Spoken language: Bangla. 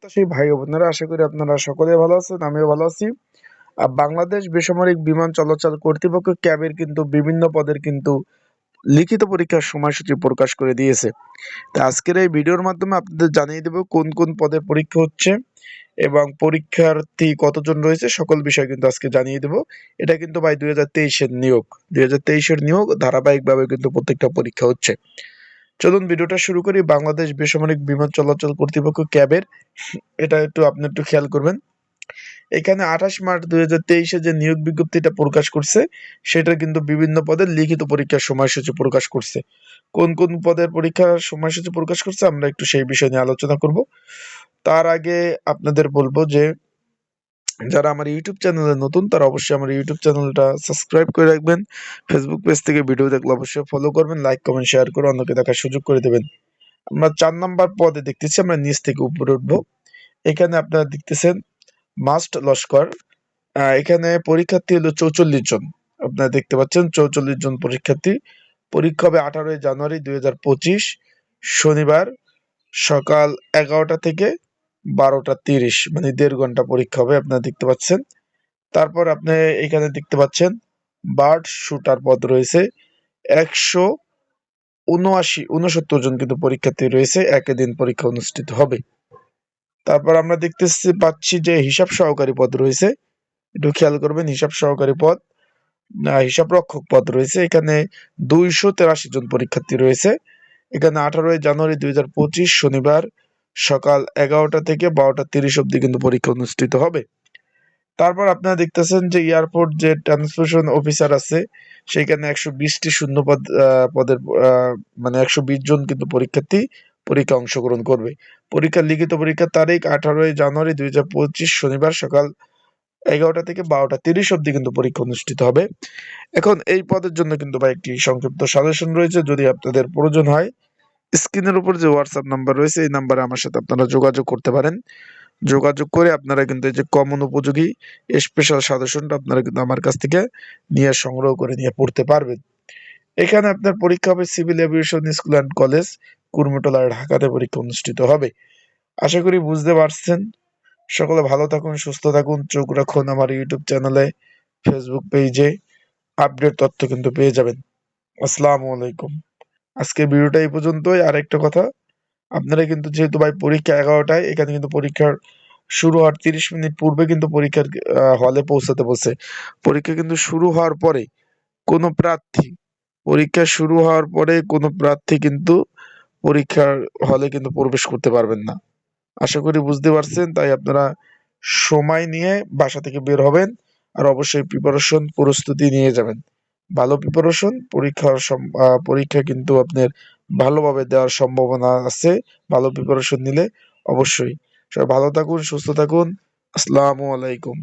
প্রত্যাশী ভাই বোনেরা, আশা করি আপনারা সকলে ভালো আছেন, আমিও ভালো আছি। আর বাংলাদেশ বেসামরিক বিমান চলাচল কর্তৃপক্ষ ক্যাবের কিন্তু বিভিন্ন পদের কিন্তু লিখিত পরীক্ষার সময়সূচি প্রকাশ করে দিয়েছে। তা আজকের এই ভিডিওর মাধ্যমে আপনাদের জানিয়ে দেব কোন কোন পদে পরীক্ষা হচ্ছে এবং পরীক্ষার্থী কতজন রয়েছে, সকল বিষয় কিন্তু আজকে জানিয়ে দেব। এটা কিন্তু ভাই দুই হাজার তেইশের নিয়োগ। দুই হাজার তেইশের নিয়োগ ধারাবাহিকভাবে কিন্তু প্রত্যেকটা পরীক্ষা হচ্ছে। চলুন ভিডিওটা শুরু করি। বাংলাদেশ বেসামরিক বিমান চলাচল কর্তৃপক্ষ ক্যাবের। এটা একটু আপনি একটু খেয়াল করবেন। এখানে আঠাশ মার্চ দুই হাজার তেইশে যে নিয়োগ বিজ্ঞপ্তিটা প্রকাশ করছে, সেটা কিন্তু বিভিন্ন পদের লিখিত পরীক্ষার সময়সূচি প্রকাশ করছে। কোন কোন পদের পরীক্ষার সময়সূচি প্রকাশ করছে, আমরা একটু সেই বিষয় নিয়ে আলোচনা করব। তার আগে আপনাদের বলব যে যারা আমার ইউটিউব চ্যানেলে নতুন, তারা অবশ্যই আমার ইউটিউব চ্যানেলটা সাবস্ক্রাইব করে রাখবেন। ফেসবুক পেজ থেকে ভিডিও দেখলে অবশ্যই ফলো করবেন লাইক কমেন্ট শেয়ার করে অন্যকে দেখার সুযোগ করে দেবেন। আমরা চার নাম্বার পদে দেখতেছি, আমরা নিচ থেকে উপরে উঠবো। এখানে আপনারা দেখতেছেন মাস্ট লস্কর। এখানে পরীক্ষার্থী হলো চৌচল্লিশ জন। আপনারা দেখতে পাচ্ছেন, চৌচল্লিশ জন পরীক্ষার্থী। পরীক্ষা হবে আঠারোই জানুয়ারি দু হাজার পঁচিশ, শনিবার সকাল এগারোটা থেকে বারোটা তিরিশ মানে দেড় ঘণ্টা পরীক্ষা হবে, আপনারা দেখতে পাচ্ছেন। তারপর আপনি এখানে দেখতে পাচ্ছেন, বার্ড শুটার পদ রয়েছে, একশো উনআশি, উনসত্তর জন কিন্তু পরীক্ষার্থী রয়েছে, একই দিন পরীক্ষা অনুষ্ঠিত হবে। তারপর আমরা দেখতে পাচ্ছি যে হিসাব সহকারী পদ রয়েছে, একটু খেয়াল করবেন, হিসাব সহকারী পদ হিসাব রক্ষক পদ রয়েছে, এখানে দুইশো তেরাশি জন পরীক্ষার্থী রয়েছে। এখানে আঠারোই জানুয়ারি দুই হাজার পঁচিশ শনিবার সকাল এগারোটা থেকে বারোটা তিরিশ অব্দি কিন্তু পরীক্ষা অনুষ্ঠিত হবে। তারপর আপনারা দেখতেছেন যে এয়ারপোর্ট যে ট্রান্সপোর্টেশন অফিসার আছে, সেখানে একশো বিশটি শূন্য পদ পদের মানে একশো বিশ জন কিন্তু পরীক্ষার্থী পরীক্ষা অংশগ্রহণ করবে। পরীক্ষার লিখিত পরীক্ষার তারিখ আঠারোই জানুয়ারি দুই হাজার পঁচিশ শনিবার সকাল এগারোটা থেকে বারোটা তিরিশ অব্দি কিন্তু পরীক্ষা অনুষ্ঠিত হবে। এখন এই পদের জন্য কিন্তু ভাই একটি সংক্ষিপ্ত সাজেশন রয়েছে। যদি আপনাদের প্রয়োজন হয় স্ক্রিনের উপর যে হোয়াটসঅ্যাপ নাম্বার রয়েছে, এই নাম্বারে আমার সাথে আপনারা যোগাযোগ করতে পারেন। যোগাযোগ করে আপনারা কিন্তু এই যে কমন উপযোগী স্পেশাল সাজেশনটা আপনারা কিন্তু আমার কাছ থেকে নিয়ে সংগ্রহ করে নিয়ে পড়তে পারবেন। এখানে আপনার পরীক্ষা হবে civil aviation school and college Kurmitola ঢাকাতে পরীক্ষা অনুষ্ঠিত হবে। আশা করি বুঝতে পারছেন। সকলে ভালো থাকুন, সুস্থ থাকুন, চোখ রাখুন আমার ইউটিউব চ্যানেলে ফেসবুক পেজে আপডেট তথ্য কিন্তু পেয়ে যাবেন। আসসালামু আলাইকুম। আজকে ভিডিওটা এই পর্যন্তই। আরেকটা কথা, আপনারা কিন্তু যেহেতু ভাই পরীক্ষা এগারোটায়, এখানে কিন্তু পরীক্ষার শুরু হওয়ার তিরিশ মিনিট পূর্বে কিন্তু পরীক্ষার হলে পৌঁছাতে বসে পরীক্ষা কিন্তু শুরু হওয়ার পরে কোনো প্রার্থী, পরীক্ষা শুরু হওয়ার পরে কোনো প্রার্থী কিন্তু পরীক্ষার হলে কিন্তু প্রবেশ করতে পারবেন না। আশা করি বুঝতে পারছেন, তাই আপনারা সময় নিয়ে বাসা থেকে বের হবেন আর অবশ্যই প্রিপারেশন প্রস্তুতি নিয়ে যাবেন। ভালো প্রিপারেশন পরীক্ষার পরীক্ষা কিন্তু আপনার ভালোভাবে দেওয়ার সম্ভাবনা আছে। ভালো প্রিপারেশন নিলে অবশ্যই। সবাই ভালো থাকুন, সুস্থ থাকুন। আসসালামু আলাইকুম।